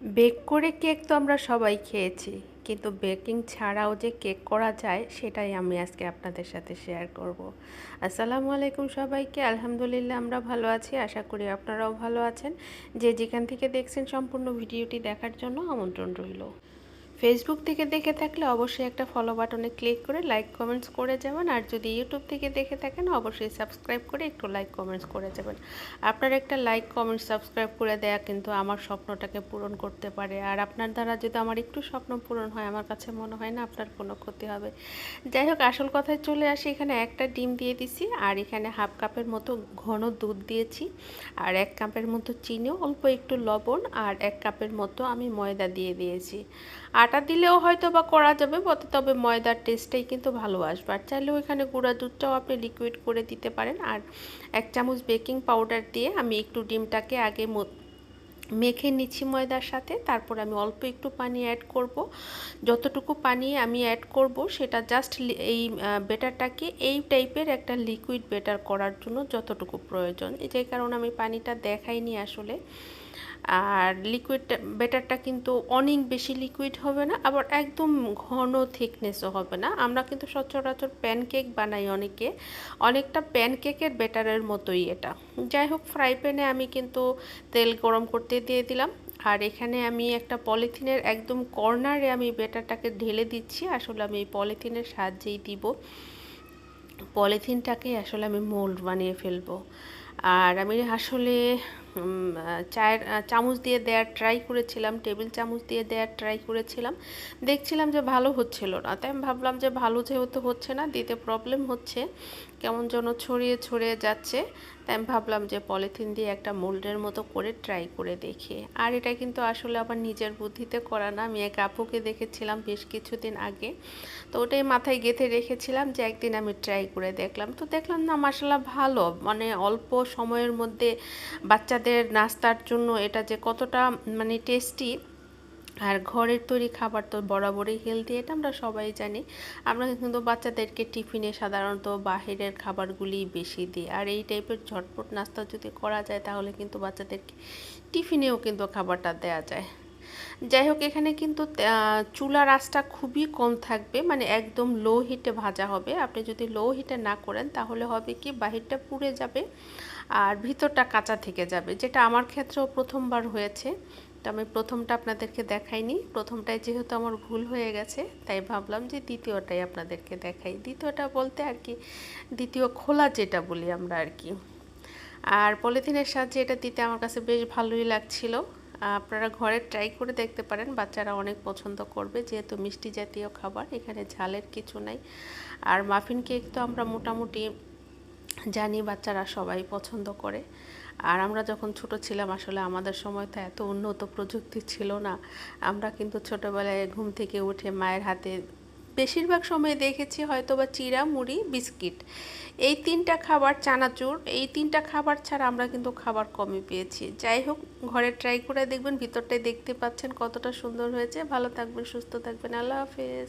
Bake করে cake তো আমরা সবাই খেয়েছি, কিন্তু বেকিং ছাড়াও যে কেক করা যায় সেটাই আমি আজকে আপনাদের সাথে শেয়ার করব। আসসালামু আলাইকুম সবাইকে, আলহামদুলিল্লাহ আমরা ভালো আছি, আশা করি আপনারাও ভালো আছেন। যে যেখান থেকে দেখছেন সম্পূর্ণ ভিডিওটি দেখার জন্য আমন্ত্রণ রইল। ফেসবুক থেকে দেখে থাকলে অবশ্যই একটা ফলো বাটনে ক্লিক করে লাইক কমেন্টস করে যাবেন। আর যদি ইউটিউব থেকে দেখে থাকেন, অবশ্যই সাবস্ক্রাইব করে একটু লাইক কমেন্টস করে যাবেন। আপনার একটা লাইক কমেন্ট সাবস্ক্রাইব করে দেয়া কিন্তু আমার স্বপ্নটাকে পূরণ করতে পারে। আর আপনার দ্বারা যদি আমার একটু স্বপ্ন পূরণ হয়, আমার কাছে মনে হয় না আপনার কোনো ক্ষতি হবে। যাই হোক, আসল কথায় চলে আসি। এখানে একটা ডিম দিয়ে দিছি, আর এখানে হাফ কাপের মতো ঘন দুধ দিয়েছি। আর এক কাপের মতো চিনিও, অল্প একটু লবণ, আর এক কাপের মতো আমি ময়দা দিয়ে দিয়েছি। আটা দিলেও হয়তো বা করা যাবে বলতে তবে ময়দার টেস্টটাই কিন্তু ভালো আসবে। আর চাইলেও এখানে গুঁড়া দুধটাও আপনি লিকুইড করে দিতে পারেন। আর এক চামচ বেকিং পাউডার দিয়ে আমি একটু ডিমটাকে আগে মেখে নিচ্ছি ময়দার সাথে। তারপর আমি অল্প একটু পানি অ্যাড করব। যতটুকু পানি আমি অ্যাড করব, সেটা জাস্ট এই বেটারটাকে এই টাইপের একটা লিকুইড বেটার করার জন্য যতটুকু প্রয়োজন। যে কারণে আমি পানিটা দেখাইনি আসলে। আর লিকুইড বেটারটা কিন্তু অনেক বেশি লিকুইড হবে না, আবার একদম ঘন থিকনেসও হবে না। আমরা কিন্তু সচরাচর প্যানকেক বানাই অনেকে। অনেকটা প্যানকেকের বেটারের মতোই এটা। যাই হোক ফ্রাই প্যানে আমি কিন্তু তেল গরম করতে দিয়ে দিলাম। আর এখানে আমি একটা পলিথিনের একদম কর্নারে আমি বেটারটাকে ঢেলে দিচ্ছি। আসলে আমি পলিথিনের সাহায্যেই দিব। পলিথিনটাকে আসলে আমি মোল্ড বানিয়ে ফেলব। আর আমি আসলে চায়ের, চামচ দিয়ে দেওয়ার ট্রাই করেছিলাম টেবিল চামচ দিয়ে দেওয়ার ট্রাই করেছিলাম। দেখছিলাম যে ভালো হচ্ছিল না। তাই আমি ভাবলাম যে ভালো যেহেতু হচ্ছে না, দিতে প্রবলেম হচ্ছে, কেমন যেন ছড়িয়ে ছড়িয়ে যাচ্ছে। তাই আমি ভাবলাম যে পলিথিন দিয়ে একটা মোল্ডের মতো করে ট্রাই করে দেখি। আর এটা কিন্তু আসলে আবার নিজের বুদ্ধিতে করা না। আমি এক আপুকে দেখেছিলাম বেশ কিছুদিন আগে। তো ওটাই মাথায় গেঁথে রেখেছিলাম যে একদিন আমি ট্রাই করে দেখলাম। তো দেখলাম না মশলা ভালো। মানে অল্প সময়ের মধ্যে বাচ্চাদের নাস্তার জন্য এটা যে কতটা মানে টেস্টি আর ঘরের তৈরি খাবার তো বরাবরই হেলদি এটা আমরা সবাই জানি। আমরা কিন্তু বাচ্চাদেরকে টিফিনে সাধারণত বাহিরের খাবারগুলি বেশি দিই। আর এই টাইপের ঝটপট নাস্তা যদি করা যায়, তাহলে কিন্তু বাচ্চাদেরকে টিফিনেও কিন্তু খাবারটা দেয়া যায়। যাই হোক এখানে কিন্তু চুলার আঁচটা খুবই কম থাকবে মানে একদম লো হিটে ভাজা হবে। আপনি যদি লো হিটে না করেন, তাহলে হবে কি, বাহিরটা পুড়ে যাবে আর ভিতরটা কাঁচা থেকে যাবে, যেটা আমার ক্ষেত্রেও প্রথমবার হয়েছে। তো আমি প্রথমটা আপনাদেরকে দেখাইনি। প্রথমটায় যেহেতু আমার ভুল হয়ে গেছে, তাই ভাবলাম যে দ্বিতীয়টাই আপনাদেরকে দেখাই। দ্বিতীয়টা বলতে আর কি, দ্বিতীয় খোলা যেটা বলি আমরা আর কি। আর পলিথিনের সাহায্যে এটা দিতে আমার কাছে বেশ ভালোই লাগছিল। আপনারা ঘরে ট্রাই করে দেখতে পারেন, বাচ্চারা অনেক পছন্দ করবে, যেহেতু মিষ্টি জাতীয় খাবার, এখানে ঝালের কিছু নাই। আর মাফিন কেক তো আমরা মোটামুটি জানি বাচ্চারা সবাই পছন্দ করে। আর আমরা যখন ছোট ছিলাম, আসলে আমাদের সময় তো এত উন্নত প্রযুক্তি ছিল না। আমরা কিন্তু ছোটোবেলায় ঘুম থেকে উঠে মায়ের হাতে বেশিরভাগ সময় দেখেছি হয়তো বা চিরা মুড়ি, বিস্কিট। এই তিনটা খাবার চানাচুর, এই তিনটা খাবার ছাড়া আমরা কিন্তু খাবার কমই পেয়েছি। যাই হোক, ঘরে ট্রাই করে দেখবেন, ভিতরটায় দেখতে পাচ্ছেন কতটা সুন্দর হয়েছে। ভালো থাকবেন, সুস্থ থাকবেন। আল্লাহ হাফেজ।